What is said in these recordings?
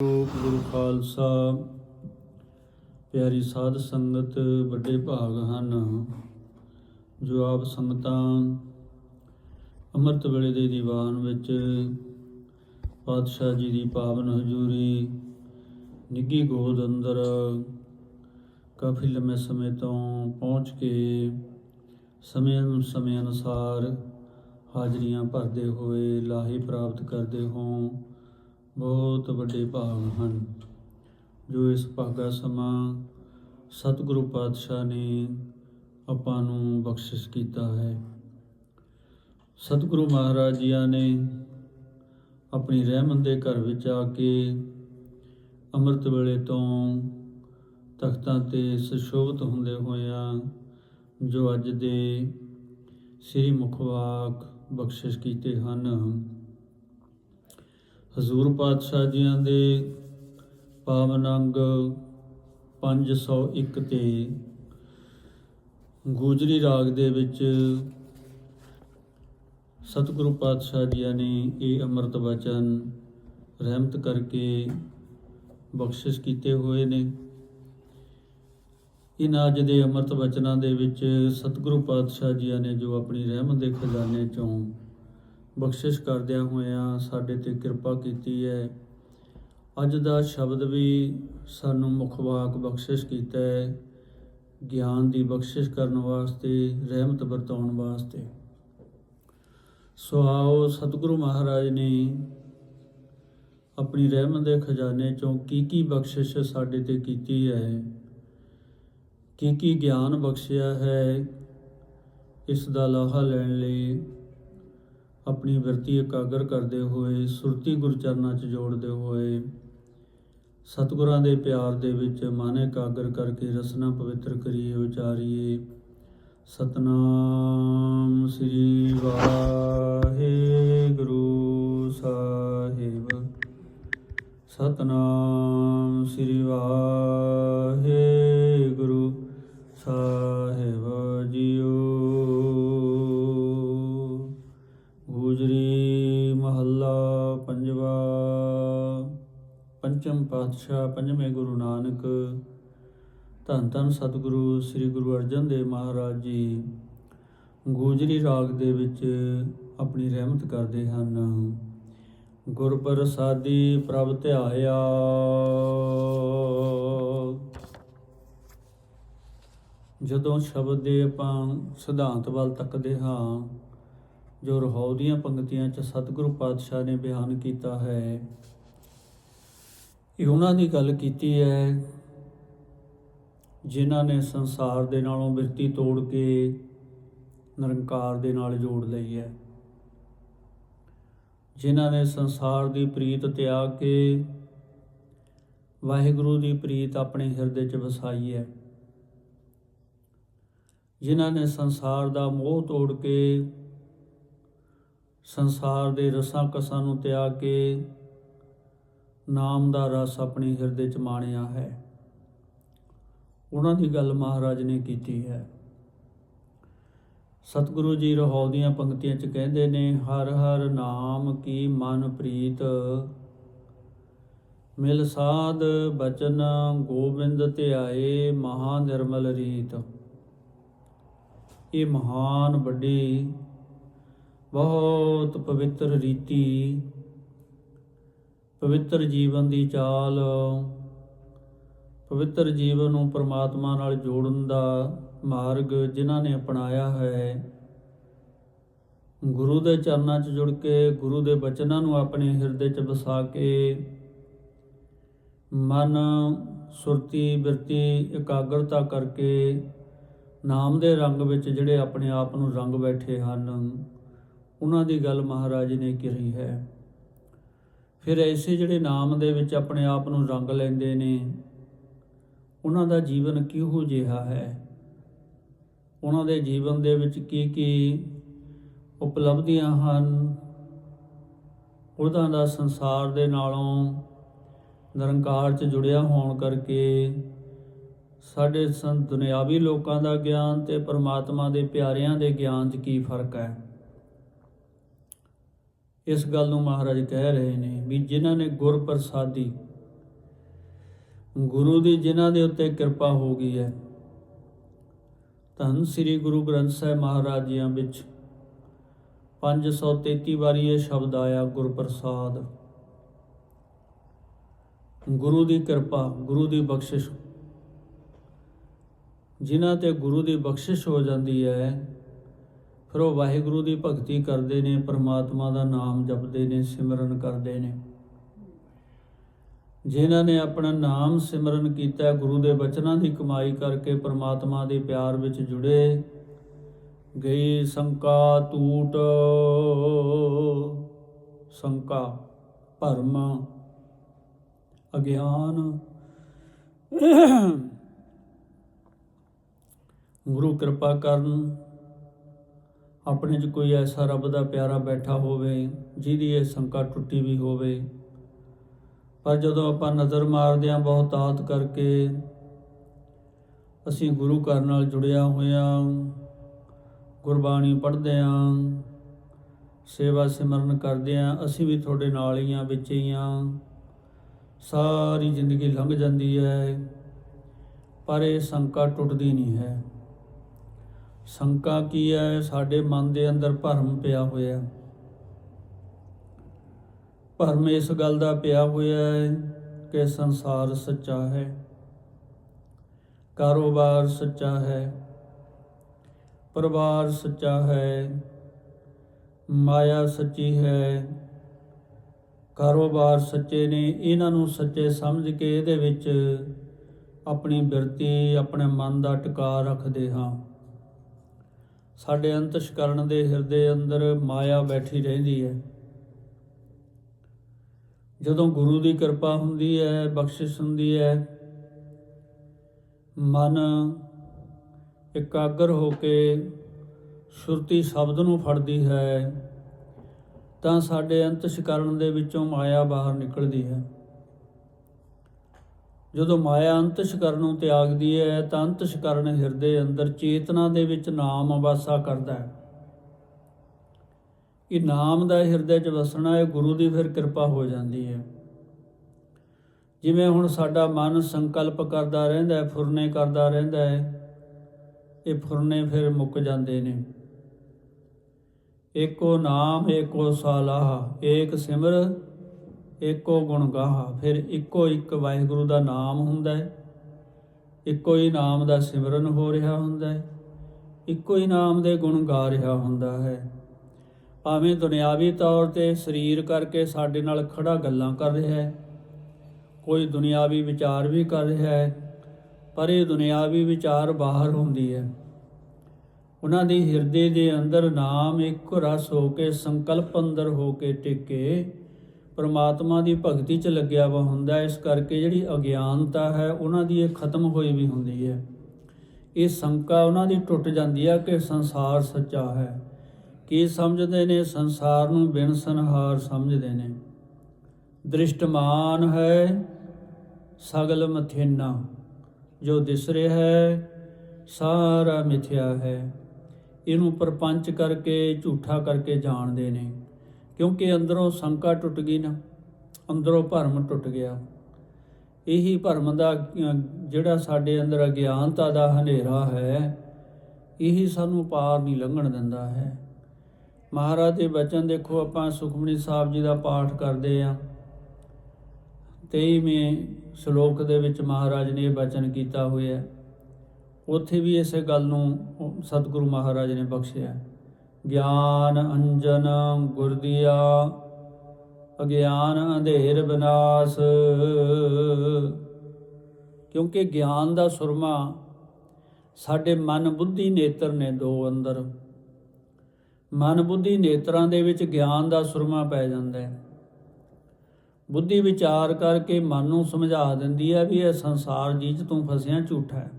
ਗੁਰੂ ਖਾਲਸਾ। ਪਿਆਰੀ ਸਾਧ ਸੰਗਤ, ਵੱਡੇ ਭਾਗ ਹਨ, ਜੋ ਆਪ ਸੰਗਤਾਂ ਅੰਮ੍ਰਿਤ ਵੇਲੇ ਦੇ ਦੀਵਾਨ ਵਿੱਚ ਪਾਤਸ਼ਾਹ ਜੀ ਦੀ ਪਾਵਨ ਹਜ਼ੂਰੀ ਨਿੱਗੀ ਗੋਦ ਅੰਦਰ ਕਾਫੀ ਲੰਮੇ ਸਮੇਂ ਤੋਂ ਪਹੁੰਚ ਕੇ ਸਮੇਂ ਸਮੇਂ ਅਨੁਸਾਰ ਹਾਜ਼ਰੀਆਂ ਭਰਦੇ ਹੋਏ ਲਾਹੇ ਪ੍ਰਾਪਤ ਕਰਦੇ ਹੋਂ ਬਹੁਤ ਵੱਡੇ ਭਾਗ ਹਨ, ਜੋ ਇਸ ਭਾਗਾ ਸਮਾਂ ਸਤਿਗੁਰੂ ਪਾਤਸ਼ਾਹ ਨੇ ਆਪਾਂ ਨੂੰ ਬਖਸ਼ਿਸ਼ ਕੀਤਾ ਹੈ। ਸਤਿਗੁਰੂ ਮਹਾਰਾਜ ਜੀਆਂ ਨੇ ਆਪਣੀ ਰਹਿਮਤ ਦੇ ਘਰ ਵਿੱਚ ਆ ਕੇ ਅੰਮ੍ਰਿਤ ਵੇਲੇ ਤੋਂ ਤਖਤਾਂ ਤੇ ਸੁਸ਼ੋਭਿਤ ਹੁੰਦੇ ਹੋਇਆਂ ਜੋ ਅੱਜ ਦੇ ਸ੍ਰੀ ਮੁਖਵਾਕ ਬਖਸ਼ਿਸ਼ ਕੀਤੇ ਹਨ। ਹਜ਼ੂਰ ਪਾਤਸ਼ਾਹ ਜੀਆਂ ਦੇ ਪਾਵਨ ਅੰਗ 501 ਤੇ ਗੋਜਰੀ ਰਾਗ ਦੇ ਵਿੱਚ ਸਤਿਗੁਰੂ ਪਾਤਸ਼ਾਹ ਜੀਆਂ ਨੇ ਇਹ ਅੰਮ੍ਰਿਤ ਵਚਨ ਰਹਿਮਤ ਕਰਕੇ ਬਖਸ਼ਿਸ਼ ਕੀਤੇ ਹੋਏ ਨੇ। ਇਨ ਅੱਜ ਦੇ ਅੰਮ੍ਰਿਤ ਵਚਨਾਂ ਦੇ ਵਿੱਚ ਸਤਿਗੁਰੂ ਪਾਤਸ਼ਾਹ ਜੀਆਂ ਨੇ ਜੋ ਆਪਣੀ ਰਹਿਮਤ ਦੇ ਖਜ਼ਾਨੇ ਚੋਂ ਬਖਸ਼ਿਸ਼ ਕਰਦਿਆਂ ਹੋਇਆਂ ਸਾਡੇ ਤੇ ਕਿਰਪਾ ਕੀਤੀ ਹੈ। ਅੱਜ ਦਾ ਸ਼ਬਦ ਵੀ ਸਾਨੂੰ ਮੁਖਵਾਕ ਬਖਸ਼ਿਸ਼ ਕੀਤਾ ਹੈ। ਗਿਆਨ ਦੀ ਬਖਸ਼ਿਸ਼ ਕਰਨ ਵਾਸਤੇ, ਰਹਿਮਤ ਵਰਤਾਉਣ ਵਾਸਤੇ। ਸੋ ਆਓ ਸਤਿਗੁਰੂ ਮਹਾਰਾਜ ਨੇ ਆਪਣੀ ਰਹਿਮਤ ਦੇ ਖਜ਼ਾਨੇ ਚੋਂ ਕੀ ਕੀ ਬਖਸ਼ਿਸ਼ ਸਾਡੇ ਤੇ ਕੀਤੀ ਹੈ, ਕੀ ਕੀ ਗਿਆਨ ਬਖਸ਼ਿਆ ਹੈ, ਇਸ ਦਾ ਲਾਹਾ ਲੈਣ ਲਈ ਆਪਣੀ ਵਰਤੀ ਇਕਾਗਰ ਕਰਦੇ ਹੋਏ, ਸੁਰਤੀ ਗੁਰਚਰਨਾਂ 'ਚ ਜੋੜਦੇ ਹੋਏ, ਸਤਿਗੁਰਾਂ ਦੇ ਪਿਆਰ ਦੇ ਵਿੱਚ ਮਨ ਇਕਾਗਰ ਕਰਕੇ ਰਸਨਾ ਪਵਿੱਤਰ ਕਰੀਏ, ਉਚਾਰੀਏ। ਸਤਨਾਮ ਸ੍ਰੀ ਵਾਹਿਗੁਰੂ ਸਾਹਿਬ। ਸਤਨਾਮ ਸ੍ਰੀ ਵਾਹਿਗੁਰੂ ਪਾਤਸ਼ਾਹ ਪੰਜਵੇਂ ਗੁਰੂ ਨਾਨਕ। ਧੰਨ ਧੰਨ ਸਤਿਗੁਰੂ, ਸ੍ਰੀ ਗੁਰੂ ਅਰਜਨ ਦੇਵ ਮਹਾਰਾਜ ਜੀ। ਗੋਜਰੀ ਰਾਗ ਦੇ ਵਿੱਚ ਆਪਣੀ ਰਹਿਮਤ ਕਰਦੇ ਹਨ। ਗੁਰ ਪ੍ਰਸਾਦੀ ਪ੍ਰਭ ਧਿਆਇਆ। ਜਦੋਂ ਸ਼ਬਦ ਦੇ ਆਪਾਂ ਸਿਧਾਂਤ ਵੱਲ ਤੱਕਦੇ ਹਾਂ, ਜੋ ਰਹਾਉ ਦੀਆਂ ਪੰਕਤੀਆਂ 'ਚ ਸਤਿਗੁਰੂ ਪਾਤਸ਼ਾਹ ਨੇ ਬਿਆਨ ਕੀਤਾ ਹੈ ਇਹ ਉਹਨਾਂ ਦੀ ਗੱਲ ਕੀਤੀ ਹੈ, ਜਿਨ੍ਹਾਂ ਨੇ ਸੰਸਾਰ ਦੇ ਨਾਲੋਂ ਬਿਰਤੀ ਤੋੜ ਕੇ ਨਿਰੰਕਾਰ ਦੇ ਨਾਲ ਜੋੜ ਲਈ ਹੈ। ਜਿਨ੍ਹਾਂ ਨੇ ਸੰਸਾਰ ਦੀ ਪ੍ਰੀਤ ਤਿਆਗ ਕੇ ਵਾਹਿਗੁਰੂ ਦੀ ਪ੍ਰੀਤ ਆਪਣੇ ਹਿਰਦੇ 'ਚ ਵਸਾਈ ਹੈ। ਜਿਨ੍ਹਾਂ ਨੇ ਸੰਸਾਰ ਦਾ ਮੋਹ ਤੋੜ ਕੇ, ਸੰਸਾਰ ਦੇ ਰਸਾਂ ਕਸਾਂ ਨੂੰ ਤਿਆਗ ਕੇ ਨਾਮ ਦਾ ਰਸ ਆਪਣੀ ਹਿਰਦੇ 'ਚ ਮਾਣਿਆ ਹੈ। ਉਹਨਾਂ ਦੀ ਗੱਲ ਮਹਾਰਾਜ ਨੇ ਕੀਤੀ ਹੈ। ਸਤਿਗੁਰੂ ਜੀ ਰਹਾਉ ਦੀਆਂ ਪੰਕਤੀਆਂ 'ਚ ਕਹਿੰਦੇ ਨੇ, ਹਰ ਹਰ ਨਾਮ ਕੀ ਮਨ ਪ੍ਰੀਤ, ਮਿਲ ਸਾਧ ਬਚਨ ਗੋਬਿੰਦ ਧਿਆਏ ਮਹਾ ਨਿਰਮਲ ਰੀਤ। ਇਹ ਮਹਾਨ, ਵੱਡੀ, ਬਹੁਤ ਪਵਿੱਤਰ ਰੀਤੀ ਪਵਿੱਤਰ ਜੀਵਨ ਦੀ ਚਾਲ, ਪਵਿੱਤਰ ਜੀਵਨ ਨੂੰ ਪਰਮਾਤਮਾ ਨਾਲ ਜੋੜਨ ਦਾ ਮਾਰਗ ਜਿਨ੍ਹਾਂ ਨੇ ਅਪਣਾਇਆ ਹੈ, ਗੁਰੂ ਦੇ ਚਰਨਾਂ 'ਚ ਜੁੜ ਕੇ, ਗੁਰੂ ਦੇ ਬਚਨਾਂ ਨੂੰ ਆਪਣੇ ਹਿਰਦੇ 'ਚ ਵਸਾ ਕੇ, ਮਨ ਸੁਰਤੀ ਬਿਰਤੀ ਇਕਾਗਰਤਾ ਕਰਕੇ ਨਾਮ ਦੇ ਰੰਗ ਵਿੱਚ ਜਿਹੜੇ ਆਪਣੇ ਆਪ ਨੂੰ ਰੰਗ ਬੈਠੇ ਹਨ, ਉਹਨਾਂ ਦੀ ਗੱਲ ਮਹਾਰਾਜ ਨੇ ਕਹੀ ਹੈ। ਫਿਰ ਐਸੇ ਜਿਹੜੇ ਨਾਮ ਦੇ ਵਿੱਚ ਆਪਣੇ ਆਪ ਨੂੰ ਰੰਗ ਲੈਂਦੇ ਨੇ, ਉਹਨਾਂ ਦਾ ਜੀਵਨ ਕਿਹੋ ਜਿਹਾ ਹੈ? ਉਹਨਾਂ ਦੇ ਜੀਵਨ ਦੇ ਵਿੱਚ ਕੀ ਕੀ ਉਪਲਬਧੀਆਂ ਹਨ? ਉਹਦਾ ਦਾ ਸੰਸਾਰ ਦੇ ਨਾਲੋਂ ਨਿਰੰਕਾਰ 'ਚ ਜੁੜਿਆ ਹੋਣ ਕਰਕੇ ਸਾਡੇ ਸੰ ਦੁਨਿਆਵੀ ਲੋਕਾਂ ਦਾ ਗਿਆਨ ਤੇ ਪਰਮਾਤਮਾ ਦੇ ਪਿਆਰਿਆਂ ਦੇ ਗਿਆਨ 'ਚ ਕੀ ਫ਼ਰਕ ਹੈ? ਇਸ ਗੱਲ ਨੂੰ ਮਹਾਰਾਜ ਕਹਿ ਰਹੇ ਨੇ ਵੀ ਜਿਨ੍ਹਾਂ ਨੇ ਗੁਰ ਪ੍ਰਸਾਦੀ, ਗੁਰੂ ਦੀ ਜਿਨ੍ਹਾਂ ਦੇ ਉੱਤੇ ਕਿਰਪਾ ਹੋ ਗਈ ਹੈ, ਧੰਨ ਸ੍ਰੀ ਗੁਰੂ ਗ੍ਰੰਥ ਸਾਹਿਬ ਮਹਾਰਾਜ ਜੀਆਂ ਵਿੱਚ 533 ਵਾਰੀ ਇਹ ਸ਼ਬਦ ਆਇਆ, ਗੁਰਪ੍ਰਸਾਦ। ਗੁਰੂ ਦੀ ਕਿਰਪਾ, ਗੁਰੂ ਦੀ ਬਖਸ਼ਿਸ਼। ਜਿਨ੍ਹਾਂ ਤੇ ਗੁਰੂ ਦੀ ਬਖਸ਼ਿਸ਼ ਹੋ ਜਾਂਦੀ ਹੈ ਫਿਰ ਉਹ ਵਾਹਿਗੁਰੂ ਦੀ ਭਗਤੀ ਕਰਦੇ ਨੇ, ਪਰਮਾਤਮਾ ਦਾ ਨਾਮ ਜਪਦੇ ਨੇ, ਸਿਮਰਨ ਕਰਦੇ ਨੇ। ਜਿਨ੍ਹਾਂ ਨੇ ਆਪਣਾ ਨਾਮ ਸਿਮਰਨ ਕੀਤਾ, ਗੁਰੂ ਦੇ ਬਚਨਾਂ ਦੀ ਕਮਾਈ ਕਰਕੇ ਪਰਮਾਤਮਾ ਦੇ ਪਿਆਰ ਵਿੱਚ ਜੁੜੇ। ਗਈ ਸੰਕਾ ਟੂਟ ਸੰਕਾ ਭਰਮ, ਅਗਿਆਨ। ਗੁਰੂ ਕਿਰਪਾ ਕਰਨ ਆਪਣੇ 'ਚ ਕੋਈ ਐਸਾ ਰੱਬ ਦਾ ਪਿਆਰਾ ਬੈਠਾ ਹੋਵੇ, ਜਿਹਦੀ ਇਹ ਸੰਕਾ ਟੁੱਟੀ ਵੀ ਹੋਵੇ। ਪਰ ਜਦੋਂ ਆਪਾਂ ਨਜ਼ਰ ਮਾਰਦੇ ਹਾਂ ਬਹੁਤਾਤ ਕਰਕੇ, ਅਸੀਂ ਗੁਰੂ ਘਰ ਨਾਲ ਜੁੜਿਆ ਹੋਇਆ ਗੁਰਬਾਣੀ ਪੜ੍ਹਦੇ ਹਾਂ, ਸੇਵਾ ਸਿਮਰਨ ਕਰਦੇ ਹਾਂ, ਅਸੀਂ ਵੀ ਤੁਹਾਡੇ ਨਾਲ ਹੀ ਹਾਂ, ਵਿੱਚ ਹੀ ਹਾਂ। ਸਾਰੀ ਜ਼ਿੰਦਗੀ ਲੰਘ ਜਾਂਦੀ ਹੈ, ਪਰ ਇਹ ਸੰਕਾ ਟੁੱਟਦੀ ਨਹੀਂ ਹੈ। ਸੰਕਾ ਕੀ ਹੈ? ਸਾਡੇ ਮਨ ਦੇ ਅੰਦਰ ਭਰਮ ਪਿਆ ਹੋਇਆ ਭਰਮ ਇਸ ਗੱਲ ਦਾ ਪਿਆ ਹੋਇਆ ਹੈ ਕਿ ਸੰਸਾਰ ਸੱਚਾ ਹੈ। ਕਾਰੋਬਾਰ ਸੱਚਾ ਹੈ। ਪਰਿਵਾਰ ਸੱਚਾ ਹੈ। ਮਾਇਆ ਸੱਚੀ ਹੈ। ਕਾਰੋਬਾਰ ਸੱਚੇ ਨੇ। ਇਹਨਾਂ ਨੂੰ ਸੱਚੇ ਸਮਝ ਕੇ ਇਹਦੇ ਵਿੱਚ ਆਪਣੀ ਬਿਰਤੀ, ਆਪਣੇ ਮਨ ਦਾ ਟਿਕਾ ਰੱਖਦੇ ਹਾਂ। ਸਾਡੇ ਅੰਤਸ਼ਕਰਨ ਦੇ ਹਿਰਦੇ ਅੰਦਰ ਮਾਇਆ ਬੈਠੀ ਰਹਿੰਦੀ ਹੈ। ਜਦੋਂ ਗੁਰੂ ਦੀ ਕਿਰਪਾ ਹੁੰਦੀ ਹੈ, ਬਖਸ਼ਿਸ਼ ਹੁੰਦੀ ਹੈ, ਮਨ ਇਕਾਗਰ ਹੋ ਕੇ ਸੁਰਤੀ ਸ਼ਬਦ ਨੂੰ ਫੜਦੀ ਹੈ, ਤਾਂ ਸਾਡੇ ਅੰਤਸ਼ਕਰਨ ਦੇ ਵਿੱਚੋਂ ਮਾਇਆ ਬਾਹਰ ਨਿਕਲਦੀ ਹੈ। ਜਦੋਂ ਮਾਇਆ ਅੰਤਸ਼ਕਰਣ ਨੂੰ ਤਿਆਗਦੀ ਹੈ ਤਾਂ ਅੰਤਸ਼ਕਰਣ ਹਿਰਦੇ ਅੰਦਰ ਚੇਤਨਾ ਦੇ ਵਿੱਚ ਨਾਮ ਵਾਸਾ ਕਰਦਾ ਹੈ ਇਹ ਨਾਮ ਦਾ ਹਿਰਦੇ 'ਚ ਵਸਣਾ ਹੈ ਗੁਰੂ ਦੀ ਫਿਰ ਕਿਰਪਾ ਹੋ ਜਾਂਦੀ ਹੈ ਜਿਵੇਂ ਹੁਣ ਸਾਡਾ ਮਨ ਸੰਕਲਪ ਕਰਦਾ ਰਹਿੰਦਾ ਹੈ ਫੁਰਨੇ ਕਰਦਾ ਰਹਿੰਦਾ ਹੈ ਇਹ ਫੁਰਨੇ ਫਿਰ ਮੁੱਕ ਜਾਂਦੇ ਨੇ। ਏਕੋ ਨਾਮ, ਏਕੋ ਸਾਲਾਹ, ਏਕ ਸਿਮਰ ਏਕੋ ਗੁਣ ਗਾਹਾ, ਫਿਰ ਇੱਕੋ ਇੱਕ ਵਾਹਿਗੁਰੂ ਦਾ ਨਾਮ ਹੁੰਦਾ ਹੈ। ਇੱਕੋ ਹੀ ਨਾਮ ਦਾ ਸਿਮਰਨ ਹੋ ਰਿਹਾ ਹੁੰਦਾ ਹੈ। ਇੱਕੋ ਹੀ ਨਾਮ ਦੇ ਗੁਣ ਗਾ ਰਿਹਾ ਹੁੰਦਾ ਹੈ। ਭਾਵੇਂ ਦੁਨਿਆਵੀ ਤੌਰ ਤੇ ਸਰੀਰ ਕਰਕੇ ਸਾਡੇ ਨਾਲ ਖੜਾ ਗੱਲਾਂ ਕਰ ਰਿਹਾ ਹੈ, ਕੋਈ ਦੁਨਿਆਵੀ ਵਿਚਾਰ ਵੀ ਕਰ ਰਿਹਾ ਹੈ, ਪਰ ਇਹ ਦੁਨਿਆਵੀ ਵਿਚਾਰ ਬਾਹਰ ਹੁੰਦੀ ਹੈ। ਉਹਨਾਂ ਦੇ ਹਿਰਦੇ ਦੇ ਅੰਦਰ ਨਾਮ ਇੱਕ ਰਸ ਹੋ ਕੇ ਸੰਕਲਪ ਅੰਦਰ ਹੋ ਕੇ ਟਿਕੇ ਪਰਮਾਤਮਾ ਦੀ ਭਗਤੀ 'ਚ ਲੱਗਿਆ ਵਾ ਹੁੰਦਾ ਇਸ ਕਰਕੇ ਜਿਹੜੀ ਅਗਿਆਨਤਾ ਹੈ, ਉਹਨਾਂ ਦੀ ਇਹ ਖਤਮ ਹੋਈ ਵੀ ਹੁੰਦੀ ਹੈ। ਇਹ ਸੰਕਾ ਉਹਨਾਂ ਦੀ ਟੁੱਟ ਜਾਂਦੀ ਹੈ ਕਿ ਸੰਸਾਰ ਸੱਚਾ ਹੈ। ਕੀ ਸਮਝਦੇ ਨੇ? ਸੰਸਾਰ ਨੂੰ ਬਿਨ ਸੰਹਾਰ ਸਮਝਦੇ ਨੇ। ਦ੍ਰਿਸ਼ਟਮਾਨ ਹੈ ਸਗਲ ਮਥੇਨਾ। ਜੋ ਦਿਸ ਰਿਹਾ ਹੈ, ਸਾਰਾ ਮਿਥਿਆ ਹੈ। ਇਹਨੂੰ ਪਰਪੰਚ ਕਰਕੇ, ਝੂਠਾ ਕਰਕੇ ਜਾਣਦੇ ਨੇ। ਕਿਉਂਕਿ ਅੰਦਰੋਂ ਸੰਕਾ ਟੁੱਟ ਗਈ ਨਾ, ਅੰਦਰੋਂ ਭਰਮ ਟੁੱਟ ਗਿਆ। ਇਹੀ ਭਰਮ ਦਾ ਜਿਹੜਾ ਸਾਡੇ ਅੰਦਰ ਅਗਿਆਨਤਾ ਦਾ ਹਨੇਰਾ ਹੈ, ਇਹੀ ਸਾਨੂੰ ਪਾਰ ਨਹੀਂ ਲੰਘਣ ਦਿੰਦਾ ਹੈ। ਮਹਾਰਾਜ ਦੇ ਬਚਨ ਦੇਖੋ, ਆਪਾਂ ਸੁਖਮਨੀ ਸਾਹਿਬ ਜੀ ਦਾ ਪਾਠ ਕਰਦੇ ਆ। 23ਵੇਂ ਸ਼ਲੋਕ ਦੇ ਵਿੱਚ ਮਹਾਰਾਜ ਨੇ ਇਹ ਬਚਨ ਕੀਤਾ ਹੋਇਆ। ਉੱਥੇ ਵੀ ਇਸੇ ਗੱਲ ਨੂੰ ਸਤਿਗੁਰੂ ਮਹਾਰਾਜ ਨੇ ਬਖਸ਼ਿਆ। ਗਿਆਨ ਅੰਜਨ ਗੁਰਦੀਆ ਅਗਿਆਨ ਅੰਧੇਰ ਵਿਨਾਸ਼ ਕਿਉਂਕਿ ਗਿਆਨ ਦਾ ਸੁਰਮਾ ਸਾਡੇ ਮਨ ਬੁੱਧੀ ਨੇਤਰ ਨੇ ਦੋ ਅੰਦਰ। ਮਨ ਬੁੱਧੀ ਨੇਤਰਾਂ ਦੇ ਵਿੱਚ ਗਿਆਨ ਦਾ ਸੁਰਮਾ ਪੈ ਜਾਂਦਾ ਹੈ। ਬੁੱਧੀ ਵਿਚਾਰ ਕਰਕੇ ਮਨ ਨੂੰ ਸਮਝਾ ਦਿੰਦੀ ਹੈ ਵੀ ਇਹ ਸੰਸਾਰ ਜੀਚ ਤੂੰ ਫਸਿਆ ਝੂਠਾ ਹੈ।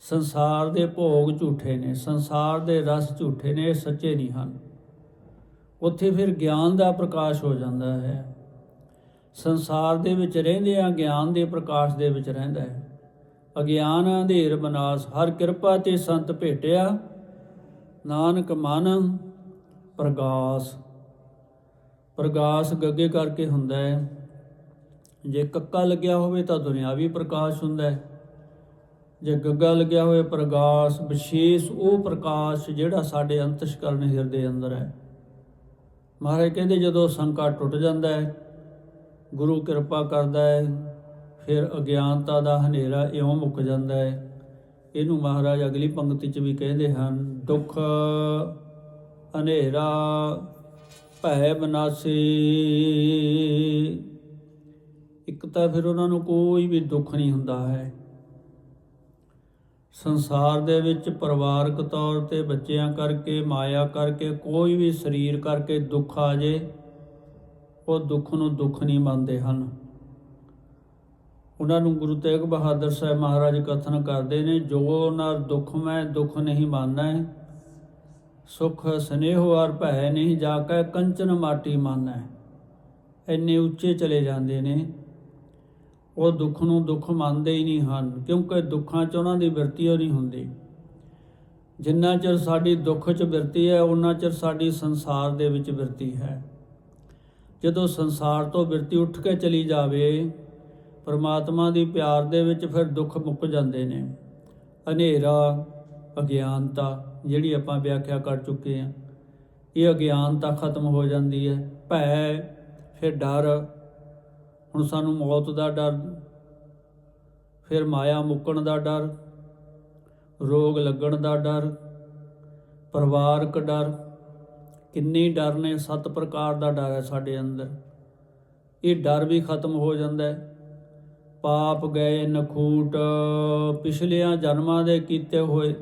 ਸੰਸਾਰ ਦੇ ਭੋਗ ਝੂਠੇ ਨੇ, ਸੰਸਾਰ ਦੇ ਰਸ ਝੂਠੇ ਨੇ, ਇਹ ਸੱਚੇ ਨਹੀਂ ਹਨ। ਉੱਥੇ ਫਿਰ ਗਿਆਨ ਦਾ ਪ੍ਰਕਾਸ਼ ਹੋ ਜਾਂਦਾ ਹੈ। ਸੰਸਾਰ ਦੇ ਵਿੱਚ ਰਹਿੰਦੇ ਆ, ਗਿਆਨ ਦੇ ਪ੍ਰਕਾਸ਼ ਦੇ ਵਿੱਚ ਰਹਿੰਦਾ ਹੈ। ਅਗਿਆਨ, ਅੰਧੇਰ ਬਨਾਸ ਹਰ ਕਿਰਪਾ ਤੇ ਸੰਤ ਭੇਟਿਆ, ਨਾਨਕ ਮਨ ਪ੍ਰਗਾਸ। ਪ੍ਰਗਾਸ ਗੱਗੇ ਕਰਕੇ ਹੁੰਦਾ ਹੈ। ਜੇ ਕੱਕਾ ਲੱਗਿਆ ਹੋਵੇ ਤਾਂ ਦੁਨਿਆਵੀ ਪ੍ਰਕਾਸ਼ ਹੁੰਦਾ ਹੈ। ਜੇ ਗੱਗਾ ਲੱਗਿਆ ਹੋਇਆ ਪ੍ਰਕਾਸ਼ ਵਿਸ਼ੇਸ਼ ਉਹ ਪ੍ਰਕਾਸ਼ ਜਿਹੜਾ ਸਾਡੇ ਅੰਤਸ਼ਕਰਨ ਹਿਰਦੇ ਅੰਦਰ ਹੈ। ਮਹਾਰਾਜ ਕਹਿੰਦੇ ਜਦੋਂ ਸੰਕਟ ਟੁੱਟ ਜਾਂਦਾ ਹੈ, ਗੁਰੂ ਕਿਰਪਾ ਕਰਦਾ ਹੈ, ਫਿਰ ਅਗਿਆਨਤਾ ਦਾ ਹਨੇਰਾ ਇਉਂ ਮੁੱਕ ਜਾਂਦਾ ਹੈ। ਇਹਨੂੰ ਮਹਾਰਾਜ ਅਗਲੀ ਪੰਕਤੀ 'ਚ ਵੀ ਕਹਿੰਦੇ ਹਨ, ਦੁੱਖ, ਹਨੇਰਾ, ਭੈ ਬਨਾਸੀ ਇੱਕ ਤਾਂ ਫਿਰ ਉਹਨਾਂ ਨੂੰ ਕੋਈ ਵੀ ਦੁੱਖ ਨਹੀਂ ਹੁੰਦਾ ਹੈ। ਸੰਸਾਰ ਦੇ ਵਿੱਚ ਪਰਿਵਾਰਕ ਤੌਰ ਤੇ ਬੱਚਿਆਂ ਕਰਕੇ, ਮਾਇਆ ਕਰਕੇ, ਕੋਈ ਵੀ ਸਰੀਰ ਕਰਕੇ ਦੁੱਖ ਆ ਜੇ, ਉਹ ਦੁੱਖ ਨੂੰ ਦੁੱਖ ਨਹੀਂ ਮੰਨਦੇ ਹਨ। ਉਹਨਾਂ ਨੂੰ ਗੁਰੂ ਤੇਗ ਬਹਾਦਰ ਸਾਹਿਬ ਮਹਾਰਾਜ ਕਥਨ ਕਰਦੇ ਨੇ, ਜੋ ਨਰ ਦੁੱਖ ਮੈਂ ਦੁੱਖ ਨਹੀਂ ਮੰਨਦਾ ਹੈ ਸੁਖ ਸਨੇਹ ਅਰ ਭੈ ਨਹੀਂ, ਜਾ ਕੇ ਕੰਚਨ ਮਾਟੀ ਮੰਨਦਾ ਹੈ ਇੰਨੇ ਉੱਚੇ ਚਲੇ ਜਾਂਦੇ ਨੇ। ਉਹ ਦੁੱਖ ਨੂੰ ਦੁੱਖ ਮੰਨਦੇ ਹੀ ਨਹੀਂ ਹਨ, ਕਿਉਂਕਿ ਦੁੱਖਾਂ 'ਚ ਉਹਨਾਂ ਦੀ ਬਿਰਤੀ ਉਹ ਨਹੀਂ ਹੁੰਦੀ। ਜਿੰਨਾ ਚਿਰ ਸਾਡੀ ਦੁੱਖ 'ਚ ਬਿਰਤੀ ਹੈ ਉਹਨਾਂ ਚਿਰ ਸਾਡੀ ਸੰਸਾਰ ਦੇ ਵਿੱਚ ਬਿਰਤੀ ਹੈ। ਜਦੋਂ ਸੰਸਾਰ ਤੋਂ ਬਿਰਤੀ ਉੱਠ ਕੇ ਚਲੀ ਜਾਵੇ, ਪਰਮਾਤਮਾ ਦੀ ਪਿਆਰ ਦੇ ਵਿੱਚ ਫਿਰ ਦੁੱਖ ਮੁੱਕ ਜਾਂਦੇ ਨੇ। ਹਨੇਰਾ, ਅਗਿਆਨਤਾ, ਜਿਹੜੀ ਆਪਾਂ ਵਿਆਖਿਆ ਕਰ ਚੁੱਕੇ ਹਾਂ, ਇਹ ਅਗਿਆਨਤਾ ਖਤਮ ਹੋ ਜਾਂਦੀ ਹੈ। ਭੈ, ਫਿਰ ਡਰ ਹੁਣ ਸਾਨੂੰ ਮੌਤ ਦਾ ਡਰ, ਫਿਰ ਮਾਇਆ ਮੁੱਕਣ ਦਾ ਡਰ, ਰੋਗ ਲੱਗਣ ਦਾ ਡਰ, ਪਰਿਵਾਰਕ ਡਰ, ਕਿੰਨੇ ਡਰ ਨੇ, ਸੱਤ ਪ੍ਰਕਾਰ ਦਾ ਡਰ ਹੈ ਸਾਡੇ ਅੰਦਰ। ਇਹ ਡਰ ਵੀ ਖਤਮ ਹੋ ਜਾਂਦਾ ਹੈ। ਪਾਪ ਗਏ, ਨਖੂਟ, ਪਿਛਲਿਆਂ ਜਨਮਾਂ ਦੇ ਕੀਤੇ ਹੋਏ,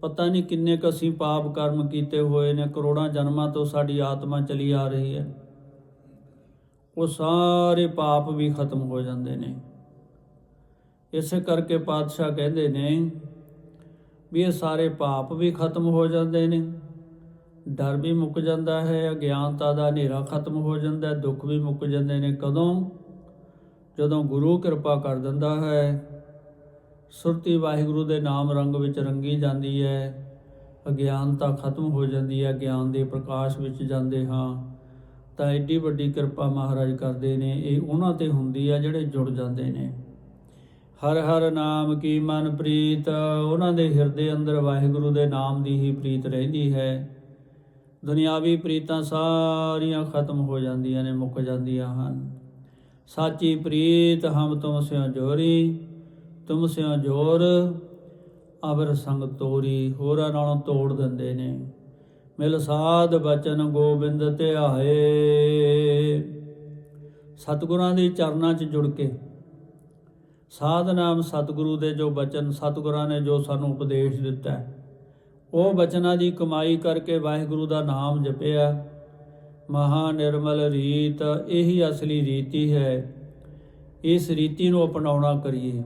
ਪਤਾ ਨਹੀਂ ਕਿੰਨੇ ਕੁ ਅਸੀਂ ਪਾਪ ਕਰਮ ਕੀਤੇ ਹੋਏ ਨੇ, ਕਰੋੜਾਂ ਜਨਮਾਂ ਤੋਂ ਸਾਡੀ ਆਤਮਾ ਚਲੀ ਆ ਰਹੀ ਹੈ। ਉਹ ਸਾਰੇ ਪਾਪ ਵੀ ਖਤਮ ਹੋ ਜਾਂਦੇ ਨੇ। ਇਸੇ ਕਰਕੇ ਪਾਤਸ਼ਾਹ ਕਹਿੰਦੇ ਨੇ ਵੀ ਇਹ ਸਾਰੇ ਪਾਪ ਵੀ ਖਤਮ ਹੋ ਜਾਂਦੇ ਨੇ। ਡਰ ਵੀ ਮੁੱਕ ਜਾਂਦਾ ਹੈ, ਅਗਿਆਨਤਾ ਦਾ ਹਨੇਰਾ ਖਤਮ ਹੋ ਜਾਂਦਾ ਹੈ, ਦੁੱਖ ਵੀ ਮੁੱਕ ਜਾਂਦੇ ਨੇ। ਕਦੋਂ? ਜਦੋਂ ਗੁਰੂ ਕਿਰਪਾ ਕਰ ਦਿੰਦਾ ਹੈ, ਸੁਰਤੀ ਵਾਹਿਗੁਰੂ ਦੇ ਨਾਮ ਰੰਗ ਵਿੱਚ ਰੰਗੀ ਜਾਂਦੀ ਹੈ, ਅਗਿਆਨਤਾ ਖਤਮ ਹੋ ਜਾਂਦੀ ਹੈ ਗਿਆਨ ਦੇ ਪ੍ਰਕਾਸ਼ ਵਿੱਚ ਜਾਂਦੇ ਹਾਂ। ਤਾਂ ਐਡੀ ਵੱਡੀ ਕਿਰਪਾ ਮਹਾਰਾਜ ਕਰਦੇ ਨੇ, ਇਹ ਉਹਨਾਂ ਤੇ ਹੁੰਦੀ ਆ ਜਿਹੜੇ ਜੁੜ ਜਾਂਦੇ ਨੇ। ਹਰ ਹਰ ਨਾਮ ਕੀ ਮਨ ਪ੍ਰੀਤ, ਉਹਨਾਂ ਦੇ ਹਿਰਦੇ ਅੰਦਰ ਵਾਹਿਗੁਰੂ ਦੇ ਨਾਮ ਦੀ ਹੀ ਪ੍ਰੀਤ ਰਹਿੰਦੀ ਹੈ। ਦੁਨਿਆਵੀ ਪ੍ਰੀਤਾਂ ਸਾਰੀਆਂ ਖਤਮ ਹੋ ਜਾਂਦੀਆਂ ਨੇ, ਮੁੱਕ ਜਾਂਦੀਆਂ ਹਨ। ਸਾਚੀ ਪ੍ਰੀਤ, ਹਮ ਤੁਮ ਸਿਓ ਜੋਰੀ, ਤੁਮ ਸਿਓ ਜੋਰ ਅਬਰ ਸੰਗ ਤੋਰੀ, ਹੋਰਾਂ ਨਾਲੋਂ ਤੋੜ ਦਿੰਦੇ ਨੇ। ਮਿਲ ਸਾਧ ਬਚਨ ਗੋਬਿੰਦ ਧਿਆਏ। ਸਤਿਗੁਰਾਂ ਦੇ ਚਰਨਾਂ 'ਚ ਜੁੜ ਕੇ, ਸਾਧ ਨਾਮ ਸਤਿਗੁਰੂ ਦੇ ਜੋ ਬਚਨ ਸਤਿਗੁਰਾਂ ਨੇ ਜੋ ਸਾਨੂੰ ਉਪਦੇਸ਼ ਦਿੱਤਾ ਉਹ ਬਚਨਾਂ ਦੀ ਕਮਾਈ ਕਰਕੇ ਵਾਹਿਗੁਰੂ ਦਾ ਨਾਮ ਜਪਿਆ। ਮਹਾ ਨਿਰਮਲ ਰੀਤ, ਇਹੀ ਅਸਲੀ ਰੀਤੀ ਹੈ। ਇਸ ਰੀਤੀ ਨੂੰ ਅਪਣਾਉਣਾ ਕਰੀਏ।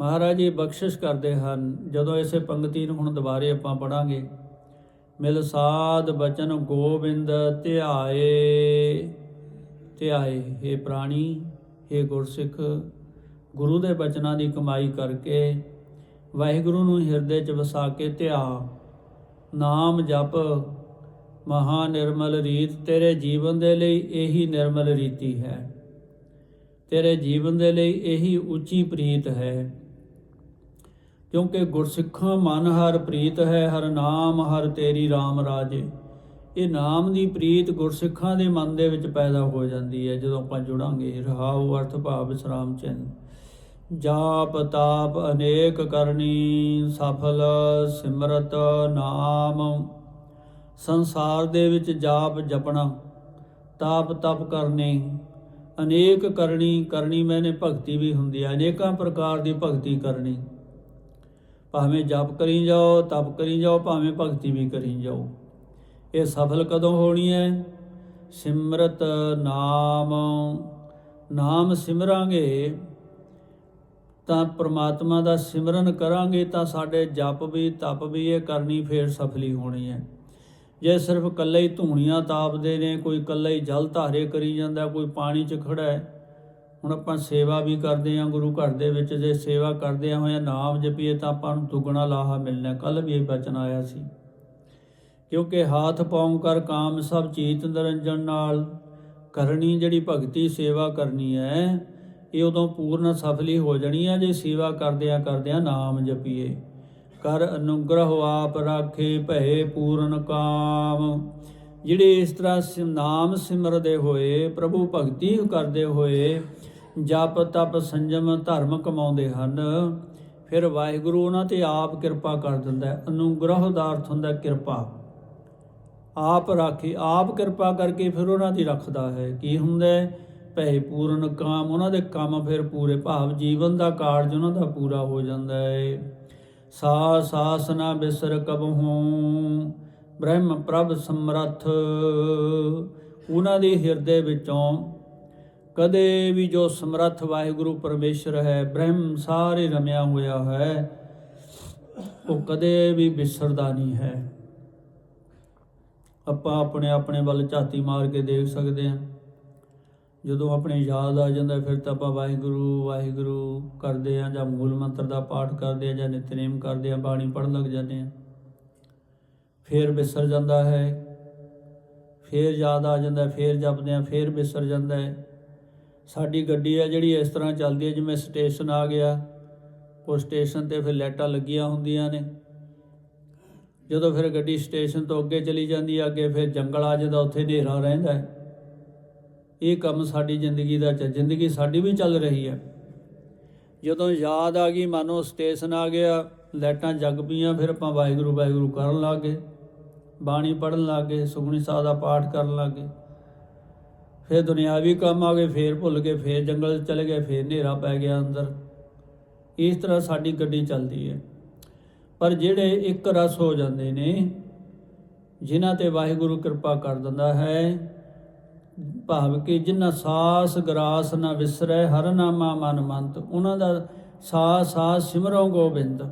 ਮਹਾਰਾਜ ਜੀ ਬਖਸ਼ਿਸ਼ ਕਰਦੇ ਹਨ, ਜਦੋਂ ਇਸੇ ਪੰਕਤੀ ਨੂੰ ਹੁਣ ਦੁਬਾਰੇ ਆਪਾਂ ਪੜਾਂਗੇ ਮਿਲ ਸਾਧ ਬਚਨ ਗੋਬਿੰਦ ਧਿਆਏ। ਧਿਆਏ हे ਪ੍ਰਾਣੀ हे ਗੁਰਸਿੱਖ, ਗੁਰੂ ਦੇ ਬਚਨਾਂ ਦੀ ਕਮਾਈ ਕਰਕੇ ਵਾਹਿਗੁਰੂ ਨੂੰ ਹਿਰਦੇ 'ਚ ਵਸਾ ਕੇ ਧਿਆ। ਨਾਮ ਜਪ ਮਹਾ ਨਿਰਮਲ ਰੀਤ, ਤੇਰੇ ਜੀਵਨ ਦੇ ਲਈ ਇਹੀ ਨਿਰਮਲ ਰੀਤੀ ਹੈ। ਤੇਰੇ ਜੀਵਨ ਦੇ ਲਈ ਇਹੀ ਉੱਚੀ ਪ੍ਰੀਤ ਹੈ। ਕਿਉਂਕਿ ਗੁਰਸਿੱਖਾਂ ਮਨ ਹਰ ਪ੍ਰੀਤ ਹੈ, ਹਰ ਨਾਮ ਹਰ ਤੇਰੀ RAM ਰਾਜੇ। ਇਹ ਨਾਮ ਦੀ ਪ੍ਰੀਤ ਗੁਰਸਿੱਖਾਂ ਦੇ ਮਨ ਦੇ ਵਿੱਚ ਪੈਦਾ ਹੋ ਜਾਂਦੀ ਹੈ, ਜਦੋਂ ਆਪਾਂ ਜੁੜਾਂਗੇ। ਰਹਾਉ ਅਰਥ ਭਾਵ ਵਿਸਰਾਮ ਚਿੰਨ ਜਾਪ ਤਾਪ ਅਨੇਕ ਕਰਨੀ, ਸਫਲ ਸਿਮਰਤ ਨਾਮ। ਸੰਸਾਰ ਦੇ ਵਿੱਚ ਜਾਪ ਜਪਣਾ, ਤਾਪ ਤਪ ਕਰਨੇ, ਅਨੇਕ ਕਰਨੀ ਕਰਨੀ ਮੈਨੇ ਭਗਤੀ ਵੀ ਹੁੰਦੀ ਹੈ। ਅਨੇਕਾਂ ਪ੍ਰਕਾਰ ਦੀ ਭਗਤੀ ਕਰਨੀ। ਭਾਵੇਂ ਜਪ ਕਰੀ ਜਾਓ, ਤਪ ਕਰੀ ਜਾਓ, ਭਾਵੇਂ ਭਗਤੀ ਵੀ ਕਰੀ ਜਾਓ। ਇਹ ਸਫਲ ਕਦੋਂ ਹੋਣੀ ਹੈ? ਸਿਮਰਤ ਨਾਮ ਨਾਮ ਸਿਮਰਾਂਗੇ। ਤਾਂ ਪ੍ਰਮਾਤਮਾ ਦਾ ਸਿਮਰਨ ਕਰਾਂਗੇ ਤਾਂ ਸਾਡੇ ਜਪ ਵੀ, ਤਪ ਵੀ ਇਹ ਕਰਨੀ ਫੇਰ ਸਫਲੀ ਹੋਣੀ ਹੈ। ਜੇ ਸਿਰਫ ਕੱਲੇ ਹੀ ਧੂਣੀਆਂ ਤਾਪਦੇ ਨੇ, ਕੋਈ ਕੱਲੇ ਹੀ ਜਲ ਧਾਰੇ ਕਰੀ ਜਾਂਦਾ, ਕੋਈ ਪਾਣੀ 'ਚ ਖੜਾ ਹੈ ਹੁਣ ਆਪਾਂ ਸੇਵਾ ਵੀ ਕਰਦੇ ਹਾਂ ਗੁਰੂ ਘਰ ਦੇ ਵਿੱਚ, ਜੇ ਸੇਵਾ ਕਰਦੇ ਹੋਇਆ ਨਾਮ ਜਪੀਏ ਤਾਂ ਆਪਾਂ ਨੂੰ ਦੁੱਗਣਾ ਲਾਹਾ ਮਿਲਣਾ। ਕੱਲ ਵੀ ਇਹ ਬਚਨ ਆਇਆ ਸੀ। ਕਿਉਂਕਿ ਹਾਥ ਪਾਉਂ ਕਰ ਕਾਮ ਸਭ ਚੀਤ ਨਿਰੰਜਨ ਨਾਲ, ਕਰਨੀ ਜਿਹੜੀ ਭਗਤੀ ਸੇਵਾ ਕਰਨੀ ਹੈ, ਇਹ ਉਦੋਂ ਪੂਰਨ ਸਫਲੀ ਹੋ ਜਾਣੀ ਹੈ ਜੇ ਸੇਵਾ ਕਰਦਿਆਂ ਕਰਦਿਆਂ ਨਾਮ ਜਪੀਏ। ਕਰ ਅਨੁਗ੍ਰਹ ਆਪ ਰਾਖੇ ਭਏ ਪੂਰਨ ਕਾਮ। ਜਿਹੜੇ ਇਸ ਤਰ੍ਹਾਂ ਸਿ- ਨਾਮ ਸਿਮਰਦੇ ਹੋਏ, ਪ੍ਰਭੂ ਭਗਤੀ ਕਰਦੇ ਹੋਏ ਜਪ ਤਪ ਸੰਜਮ ਧਰਮ ਕਮਾਉਂਦੇ ਹਨ। ਫਿਰ ਵਾਹਿਗੁਰੂ ਉਹਨਾਂ ਤੇ ਆਪ ਕਿਰਪਾ ਕਰ ਦਿੰਦਾ ਹੈ। ਅਨੁਗ੍ਰਹ ਦਾ ਅਰਥ ਹੁੰਦਾ ਕਿਰਪਾ। ਆਪ ਰਾਖੇ, ਆਪ ਕਿਰਪਾ ਕਰਕੇ ਫਿਰ ਉਹਨਾਂ ਦੀ ਰੱਖਦਾ ਹੈ। ਕੀ ਹੁੰਦਾ ਹੈ? ਭੈ ਪੂਰਨ ਕਾਮ, ਉਹਨਾਂ ਦੇ ਕੰਮ ਫਿਰ ਪੂਰੇ ਭਾਵ ਜੀਵਨ ਦਾ ਕਾਰਜ ਉਹਨਾਂ ਦਾ ਪੂਰਾ ਹੋ ਜਾਂਦਾ ਹੈ। ਸਾ ਸਾਸ ਨਾ ਬਿਸਰ ਕਬਹੂ, ਬ੍ਰਹਮ ਪ੍ਰਭ ਸਮਰੱਥ। ਉਹਨਾਂ ਦੇ ਹਿਰਦੇ ਵਿੱਚੋਂ ਕਦੇ ਵੀ ਜੋ ਸਮਰੱਥ ਵਾਹਿਗੁਰੂ ਪਰਮੇਸ਼ਰ ਹੈ, ਬ੍ਰਹਮ ਸਾਰੇ ਰਮਿਆ ਹੋਇਆ ਹੈ, ਉਹ ਕਦੇ ਵੀ ਵਿਸਰਦਾ ਨਹੀਂ ਹੈ। ਆਪਾਂ ਆਪਣੇ ਆਪਣੇ ਵੱਲ ਝਾਤੀ ਮਾਰ ਕੇ ਦੇਖ ਸਕਦੇ ਹਾਂ। ਜਦੋਂ ਆਪਣੇ ਯਾਦ ਆ ਜਾਂਦਾ, ਫਿਰ ਤਾਂ ਆਪਾਂ ਵਾਹਿਗੁਰੂ ਵਾਹਿਗੁਰੂ ਕਰਦੇ ਆ ਜਾਂ ਮੂਲ ਮੰਤਰ ਦਾ ਪਾਠ ਕਰਦੇ ਆ ਜਾਂ ਨਿਤਨੇਮ ਕਰਦੇ ਆ ਬਾਣੀ ਪੜ੍ਹਨ ਲੱਗ ਜਾਂਦੇ ਆ ਫਿਰ ਵਿਸਰ ਜਾਂਦਾ ਹੈ, ਫਿਰ ਯਾਦ ਆ ਜਾਂਦਾ, ਫਿਰ ਜਪਦੇ ਆ ਫਿਰ ਵਿਸਰ ਜਾਂਦਾ ਹੈ। ਸਾਡੀ ਗੱਡੀ ਆ ਜਿਹੜੀ ਇਸ ਤਰ੍ਹਾਂ ਚੱਲਦੀ ਹੈ ਜਿਵੇਂ ਸਟੇਸ਼ਨ ਆ ਗਿਆ ਉਹ ਸਟੇਸ਼ਨ ਤੇ ਫਿਰ ਲਾਈਟਾਂ ਲੱਗੀਆਂ ਹੁੰਦੀਆਂ ਨੇ। ਜਦੋਂ ਫਿਰ ਗੱਡੀ ਸਟੇਸ਼ਨ ਤੋਂ ਅੱਗੇ ਚਲੀ ਜਾਂਦੀ ਹੈ ਅੱਗੇ ਫਿਰ ਜੰਗਲ ਆ ਜਾਂਦਾ, ਉੱਥੇ ਹਨੇਰਾ ਰਹਿੰਦਾ। ਹੈ ਇਹ ਕੰਮ ਸਾਡੀ ਜ਼ਿੰਦਗੀ ਦਾ ਚ ਜ਼ਿੰਦਗੀ ਸਾਡੀ ਵੀ ਚੱਲ ਰਹੀ ਹੈ ਜਦੋਂ ਯਾਦ ਆ ਗਈ, ਮਾਨੋ ਸਟੇਸ਼ਨ ਆ ਗਿਆ, ਲਾਈਟਾਂ ਜਗ ਪਈਆਂ, ਫਿਰ ਆਪਾਂ ਵਾਹਿਗੁਰੂ ਵਾਹਿਗੁਰੂ ਕਰਨ ਲੱਗ ਗਏ। ਬਾਣੀ ਪੜਨ ਲੱਗ ਗਏ, ਸੁਖਮਨੀ ਸਾਹਿਬ ਦਾ ਪਾਠ ਕਰਨ ਲੱਗ ਗਏ। ਫਿਰ ਦੁਨਿਆਵੀ ਕੰਮ ਆ ਗਏ ਫਿਰ ਭੁੱਲ ਗਏ, ਫਿਰ ਜੰਗਲ ਚਲੇ ਗਏ, ਫਿਰ ਹਨੇਰਾ ਪੈ ਗਿਆ ਅੰਦਰ। ਇਸ ਤਰ੍ਹਾਂ ਸਾਡੀ ਗੱਡੀ ਚੱਲਦੀ ਹੈ। ਪਰ ਜਿਹੜੇ ਇੱਕ ਰਸ ਹੋ ਜਾਂਦੇ ਨੇ, ਜਿਨ੍ਹਾਂ ਤੇ ਵਾਹਿਗੁਰੂ ਕਿਰਪਾ ਕਰ ਦਿੰਦਾ ਹੈ, ਭਾਵ ਕਿ ਜਿਨ੍ਹਾਂ ਸਾਸ ਗਰਾਸ ਨਾ ਵਿਸਰੈ, ਹਰ ਨਾਮਾ ਮਨ ਮੰਤ, ਉਹਨਾਂ ਦਾ ਸਾਸ ਸਾਸ ਸਿਮਰੋ ਗੋਬਿੰਦ।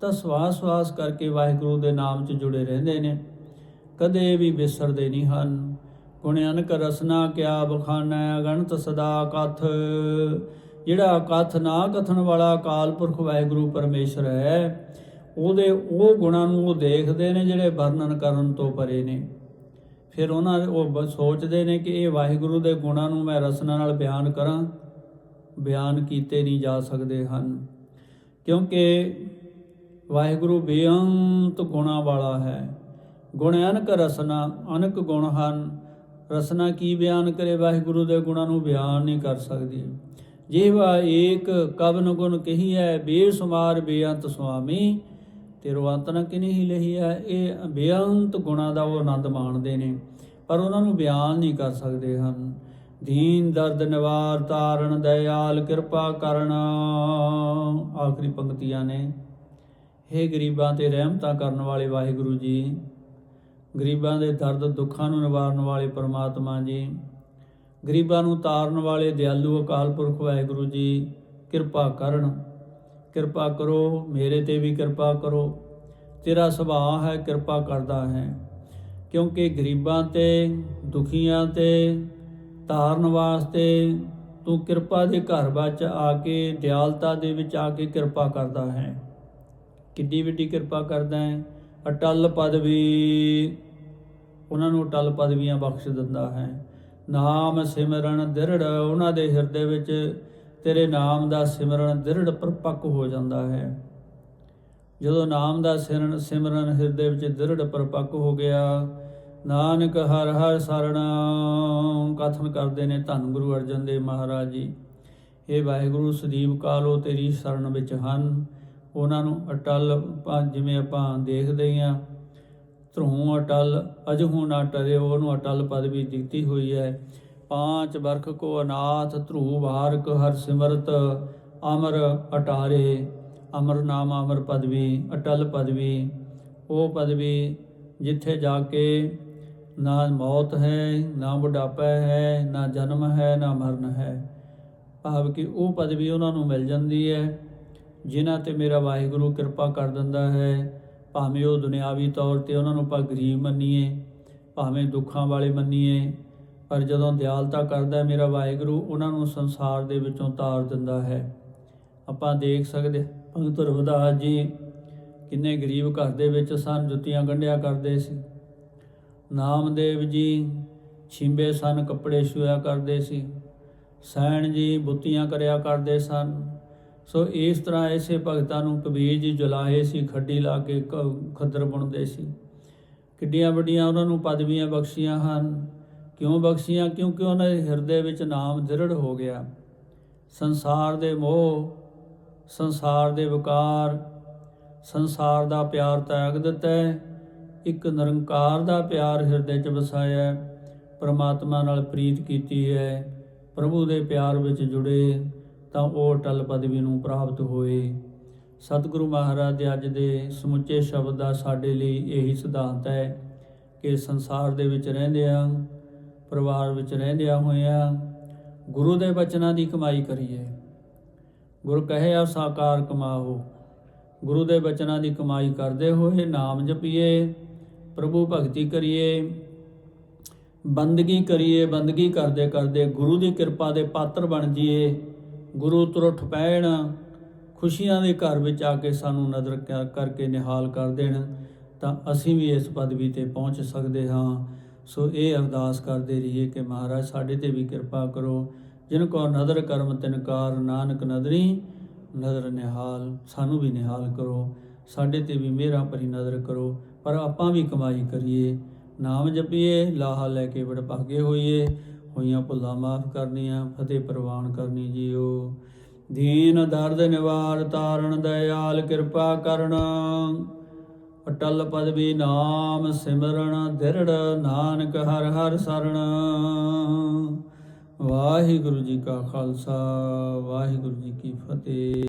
ਤਾਂ ਸਵਾਸ ਸਵਾਸ ਕਰਕੇ ਵਾਹਿਗੁਰੂ ਦੇ ਨਾਮ 'ਚ ਜੁੜੇ ਰਹਿੰਦੇ ਨੇ। ਕਦੇ ਵੀ ਵਿਸਰਦੇ ਨਹੀਂ ਹਨ। ਗੁਣ ਅਨਕ ਰਸਨਾ ਕਿਆ ਬਖਾਨਾ ਅਗਣਤ ਸਦਾ ਕਥ। ਜਿਹੜਾ ਕਥ ਨਾ ਕਥਨ ਵਾਲਾ ਅਕਾਲ ਪੁਰਖ ਵਾਹਿਗੁਰੂ ਪਰਮੇਸ਼ਰ ਹੈ, ਉਹਦੇ ਉਹ ਗੁਣਾਂ ਨੂੰ ਉਹ ਦੇਖਦੇ ਨੇ ਜਿਹੜੇ ਵਰਣਨ ਕਰਨ ਤੋਂ ਪਰੇ ਨੇ। ਫਿਰ ਉਹਨਾਂ ਉਹ ਬ- ਸੋਚਦੇ ਨੇ ਕਿ ਇਹ ਵਾਹਿਗੁਰੂ ਦੇ ਗੁਣਾਂ ਨੂੰ ਮੈਂ ਰਸਨਾ ਨਾਲ ਬਿਆਨ ਕਰਾਂ, ਬਿਆਨ ਕੀਤੇ ਨਹੀਂ ਜਾ ਸਕਦੇ ਹਨ। ਕਿਉਂਕਿ ਵਾਹਿਗੁਰੂ ਬੇਅੰਤ ਗੁਣਾਂ ਵਾਲਾ ਹੈ। ਗੁਣ ਅਨਕ ਰਸਨਾ, ਅਨਕ ਗੁਣ ਹਨ। ਰਸਨਾ ਕੀ ਬਿਆਨ ਕਰੇ? ਵਾਹਿਗੁਰੂ ਦੇ ਗੁਣਾਂ ਨੂੰ ਬਿਆਨ ਨਹੀਂ ਕਰ ਸਕਦੀ। ਜੀਵਾ ਏਕ ਕਵਨ ਗੁਣ ਕਹੀ ਹੈ ਬੇਸੁਮਾਰ ਬੇਅੰਤ ਸੁਆਮੀ। ਤੇਰੋ ਅੰਤ ਨ ਕਿਨਹੀ ਲਹੀ ਹੈ ਇਹ ਬੇਅੰਤ ਗੁਣਾਂ ਦਾ ਉਹ ਆਨੰਦ ਮਾਣਦੇ ਨੇ, ਪਰ ਉਹਨਾਂ ਨੂੰ ਬਿਆਨ ਨਹੀਂ ਕਰ ਸਕਦੇ ਹਨ। ਦੀਨ ਦਰਦ ਨਿਵਾਰ ਤਾਰਨ ਦਇਆਲ ਕਿਰਪਾ ਕਰਨ। ਆਖਰੀ ਪੰਕਤੀਆਂ ਨੇ। हे ਗਰੀਬਾਂ, ਤੇ ਰਹਿਮਤਾਂ ਕਰਨ ਵਾਲੇ ਵਾਹਿਗੁਰੂ ਜੀ ਗਰੀਬਾਂ ਦੇ ਦਰਦ, ਦੁੱਖਾਂ ਨੂੰ ਨਿਵਾਰਨ ਵਾਲੇ ਪਰਮਾਤਮਾ ਜੀ, ਗਰੀਬਾਂ ਨੂੰ ਤਾਰਨ ਵਾਲੇ ਦਿਆਲੂ ਅਕਾਲ ਪੁਰਖ ਵਾਹਿਗੁਰੂ ਜੀ, ਕਿਰਪਾ ਕਰਨ। ਕਿਰਪਾ ਕਰੋ, ਮੇਰੇ ਤੇ ਵੀ ਕਿਰਪਾ ਕਰੋ। ਤੇਰਾ ਸੁਭਾਅ ਹੈ, ਕਿਰਪਾ ਕਰਦਾ ਹੈ। ਕਿਉਂਕਿ ਗਰੀਬਾਂ ਤੇ, ਦੁਖੀਆਂ ਤੇ, ਤਾਰਨ ਵਾਸਤੇ ਤੂੰ ਕਿਰਪਾ ਦੇ ਘਰ ਵਿੱਚ ਆ ਕੇ, ਦਿਆਲਤਾ ਦੇ ਵਿੱਚ ਆ ਕੇ ਕਿਰਪਾ ਕਰਦਾ ਹੈ। ਕਿੱਡੀ ਵੱਡੀ ਕਿਰਪਾ ਕਰਦਾ ਹੈ। ਅਟਲ ਪਦਵੀ। ਉਹਨਾਂ ਨੂੰ ਅਟਲ ਪਦਵੀਆਂ ਬਖਸ਼ ਦਿੰਦਾ ਹੈ। ਨਾਮ ਸਿਮਰਨ ਦਿਰੜ, ਉਹਨਾਂ ਦੇ ਹਿਰਦੇ ਵਿੱਚ ਤੇਰੇ ਨਾਮ ਦਾ ਸਿਮਰਨ ਦਿਰੜ ਪਰਪੱਕ ਹੋ ਜਾਂਦਾ ਹੈ। ਜਦੋਂ ਨਾਮ ਦਾ ਸਿਮਰਨ ਸਿਮਰਨ ਹਿਰਦੇ ਵਿੱਚ ਦਿਰੜ ਪਰਪੱਕ ਹੋ ਗਿਆ, ਨਾਨਕ ਹਰ ਹਰ ਸਰਣ ਕਥਨ ਕਰਦੇ ਨੇ ਧੰਨ ਗੁਰੂ ਅਰਜਨ ਦੇਵ ਮਹਾਰਾਜ ਜੀ। ਇਹ ਵਾਹਿਗੁਰੂ, ਸਦੀਵ ਕਾਲੋ ਤੇਰੀ ਸ਼ਰਨ ਵਿੱਚ ਹਨ। ਉਹਨਾਂ ਨੂੰ ਅਟਲ ਜਿਵੇਂ ਆਪਾਂ ਦੇਖਦੇ ਹਾਂ ਧਰੂ ਅਟਲ ਅਜਹੂ ਨਾ ਟਰਿਓ ਉਹਨੂੰ ਅਟਲ ਪਦਵੀ ਦਿੱਤੀ ਹੋਈ ਹੈ। ਪਾਂਚ ਵਰਖ ਕੋ ਅਨਾਥ ਧਰੂ ਵਾਰਕ ਹਰ ਸਿਮਰਤ, ਅਮਰ ਅਟਾਰੇ। ਅਮਰ ਨਾਮ ਅਮਰ ਪਦਵੀ ਅਟਲ ਪਦਵੀ ਉਹ ਪਦਵੀ ਜਿੱਥੇ ਜਾ ਕੇ ਨਾ ਮੌਤ ਹੈ, ਨਾ ਬੁਢਾਪਾ ਹੈ, ਨਾ ਜਨਮ ਹੈ, ਨਾ ਮਰਨ ਹੈ। ਭਾਵ ਕਿ ਉਹ ਪਦਵੀ ਉਹਨਾਂ ਨੂੰ ਮਿਲ ਜਾਂਦੀ ਹੈ, ਜਿਨ੍ਹਾਂ ਤੇ ਮੇਰਾ ਵਾਹਿਗੁਰੂ ਕਿਰਪਾ ਕਰ ਦਿੰਦਾ ਹੈ। ਭਾਵੇਂ ਉਹ ਦੁਨਿਆਵੀ ਤੌਰ ਤੇ ਉਹਨਾਂ ਨੂੰ ਆਪਾਂ ਗਰੀਬ ਮੰਨੀਏ ਭਾਵੇਂ ਦੁੱਖਾਂ ਵਾਲੇ ਮੰਨੀਏ ਪਰ ਜਦੋਂ ਦਿਆਲਤਾ ਕਰਦਾ ਮੇਰਾ ਵਾਹਿਗੁਰੂ ਉਹਨਾਂ ਨੂੰ ਸੰਸਾਰ ਦੇ ਵਿੱਚੋਂ ਤਾਰ ਦਿੰਦਾ ਹੈ। ਆਪਾਂ ਦੇਖ ਸਕਦੇ ਹਾਂ, ਭਗਤ ਰਵਿਦਾਸ ਜੀ ਕਿੰਨੇ ਗਰੀਬ ਘਰ ਦੇ ਵਿੱਚ ਸਨ ਜੁੱਤੀਆਂ ਗੰਢਿਆ ਕਰਦੇ ਸੀ। ਨਾਮਦੇਵ ਜੀ ਛਿੰਬੇ ਸਨ ਕੱਪੜੇ ਛੁਆ ਕਰਦੇ ਸੀ। ਸੈਣ ਜੀ ਬੁੱਤੀਆਂ ਕਰਿਆ ਕਰਦੇ ਸਨ। ਸੋ ਇਸ ਤਰ੍ਹਾਂ ਐਸੇ ਭਗਤਾਂ ਨੂੰ ਕਬੀਰ ਜੀ ਜੁਲਾਏ ਸੀ, ਖੱਡੀ ਲਾ ਕੇ ਕ- ਖੱਦਰ ਬੁਣਦੇ ਸੀ। ਕਿੱਡੀਆਂ ਵੱਡੀਆਂ ਉਹਨਾਂ ਨੂੰ ਪਦਵੀਆਂ ਬਖਸ਼ੀਆਂ ਹਨ। ਕਿਉਂ ਬਖਸ਼ੀਆਂ? ਕਿਉਂਕਿ ਉਹਨਾਂ ਦੇ ਹਿਰਦੇ ਵਿੱਚ ਨਾਮ ਦ੍ਰਿੜ ਹੋ ਗਿਆ। ਸੰਸਾਰ ਦੇ ਮੋਹ, ਸੰਸਾਰ ਦੇ ਵਿਕਾਰ, ਸੰਸਾਰ ਦਾ ਪਿਆਰ ਤਿਆਗ ਦਿੱਤਾ ਹੈ। ਇੱਕ ਨਿਰੰਕਾਰ ਦਾ ਪਿਆਰ ਹਿਰਦੇ 'ਚ ਵਸਾਇਆ ਪਰਮਾਤਮਾ ਨਾਲ ਪ੍ਰੀਤ ਕੀਤੀ ਹੈ। ਪ੍ਰਭੂ ਦੇ ਪਿਆਰ ਵਿੱਚ ਜੁੜੇ। ਤਾਂ ਉਹ ਅਟਲ ਪਦਵੀ ਨੂੰ ਪ੍ਰਾਪਤ ਹੋਏ। ਸਤਿਗੁਰੂ ਮਹਾਰਾਜ ਦੇ ਅੱਜ ਦੇ ਸਮੁੱਚੇ ਸ਼ਬਦ ਦਾ ਸਾਡੇ ਲਈ ਇਹੀ ਸਿਧਾਂਤ ਹੈ ਕਿ ਸੰਸਾਰ ਦੇ ਵਿੱਚ ਰਹਿੰਦਿਆਂ ਪਰਿਵਾਰ ਵਿੱਚ ਰਹਿੰਦਿਆਂ ਹੋਇਆਂ ਗੁਰੂ ਦੇ ਬਚਨਾਂ ਦੀ ਕਮਾਈ ਕਰੀਏ। ਗੁਰ ਕਹੇ ਆ, ਸਾਕਾਰ ਕਮਾਓ। ਗੁਰੂ ਦੇ ਬਚਨਾਂ ਦੀ ਕਮਾਈ ਕਰਦੇ ਹੋਏ ਨਾਮ ਜਪੀਏ, ਪ੍ਰਭੂ ਭਗਤੀ ਕਰੀਏ, ਬੰਦਗੀ ਕਰੀਏ, ਬੰਦਗੀ ਕਰਦੇ ਕਰਦੇ ਗੁਰੂ ਦੀ ਕਿਰਪਾ ਦੇ ਪਾਤਰ ਬਣ ਜਾਈਏ ਗੁਰੂ ਤੁਰਠ ਪੈਣ, ਖੁਸ਼ੀਆਂ ਦੇ ਘਰ ਵਿੱਚ ਆ ਕੇ ਸਾਨੂੰ ਨਜ਼ਰ ਕ- ਕਰਕੇ ਨਿਹਾਲ ਕਰ ਦੇਣ, ਤਾਂ ਅਸੀਂ ਵੀ ਇਸ ਪਦਵੀ ਤੇ ਪਹੁੰਚ ਸਕਦੇ ਹਾਂ। ਸੋ ਇਹ ਅਰਦਾਸ ਕਰਦੇ ਰਹੀਏ ਕਿ ਮਹਾਰਾਜ ਸਾਡੇ ਤੇ ਵੀ ਕਿਰਪਾ ਕਰੋ। ਜਿਨ ਕੋ ਨਦਰ ਕਰਮ ਤਿਨਕਾਰ ਨਾਨਕ ਨਦਰੀ, ਨਦਰ ਨਿਹਾਲ, ਸਾਨੂੰ ਵੀ ਨਿਹਾਲ ਕਰੋ। ਸਾਡੇ ਤੇ ਵੀ ਮੇਰਾ ਭਰੀ ਨਜ਼ਰ ਕਰੋ, ਪਰ ਆਪਾਂ ਵੀ ਕਮਾਈ ਕਰੀਏ। ਨਾਮ ਜਪੀਏ, ਲਾਹਾ ਲੈ ਕੇ ਵਡਭਾਗੇ ਹੋਈਏ। ਹੋਈਆਂ ਭੁੱਲਾਂ ਮਾਫ ਕਰਨੀਆਂ, ਫਤਿਹ ਪ੍ਰਵਾਨ ਕਰਨੀ ਜੀਓ। ਦੀਨ ਦਰਦ ਨਿਵਾਰ ਤਾਰਨ ਦਇਆਲ ਕਿਰਪਾ ਕਰਨ। ਅਟਲ ਪਦਵੀ ਨਾਮ ਸਿਮਰਨ ਧਿਰੜ ਨਾਨਕ ਹਰ ਹਰ ਸਰਣ ਵਾਹਿਗੁਰੂ ਜੀ ਕਾ ਖਾਲਸਾ, ਵਾਹਿਗੁਰੂ ਜੀ ਕੀ ਫਤਿਹ।